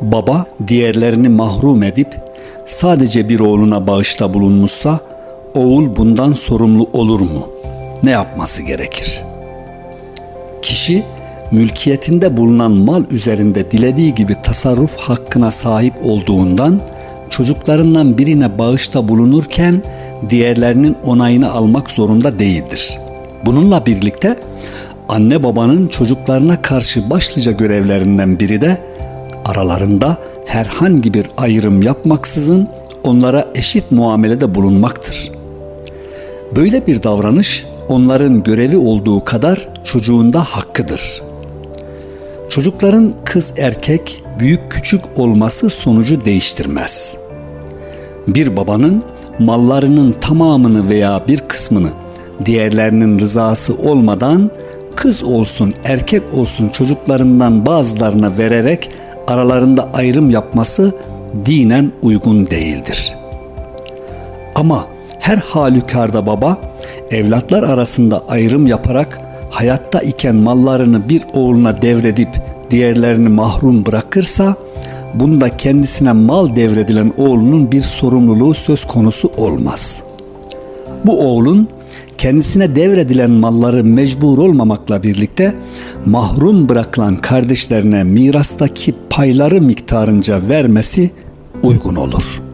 Baba diğerlerini mahrum edip sadece bir oğluna bağışta bulunmuşsa oğul bundan sorumlu olur mu? Ne yapması gerekir? Kişi mülkiyetinde bulunan mal üzerinde dilediği gibi tasarruf hakkına sahip olduğundan çocuklarından birine bağışta bulunurken diğerlerinin onayını almak zorunda değildir. Bununla birlikte anne babanın çocuklarına karşı başlıca görevlerinden biri de aralarında herhangi bir ayrım yapmaksızın onlara eşit muamelede bulunmaktır. Böyle bir davranış onların görevi olduğu kadar çocuğun da hakkıdır. Çocukların kız erkek, büyük küçük olması sonucu değiştirmez. Bir babanın mallarının tamamını veya bir kısmını diğerlerinin rızası olmadan kız olsun erkek olsun çocuklarından bazılarına vererek aralarında ayrım yapması dinen uygun değildir. Ama her halükarda baba evlatlar arasında ayrım yaparak hayatta iken mallarını bir oğluna devredip diğerlerini mahrum bırakırsa bunda kendisine mal devredilen oğlunun bir sorumluluğu söz konusu olmaz. Bu oğlun kendisine devredilen malları mecbur olmamakla birlikte mahrum bırakılan kardeşlerine mirastaki payları miktarınca vermesi uygun olur.''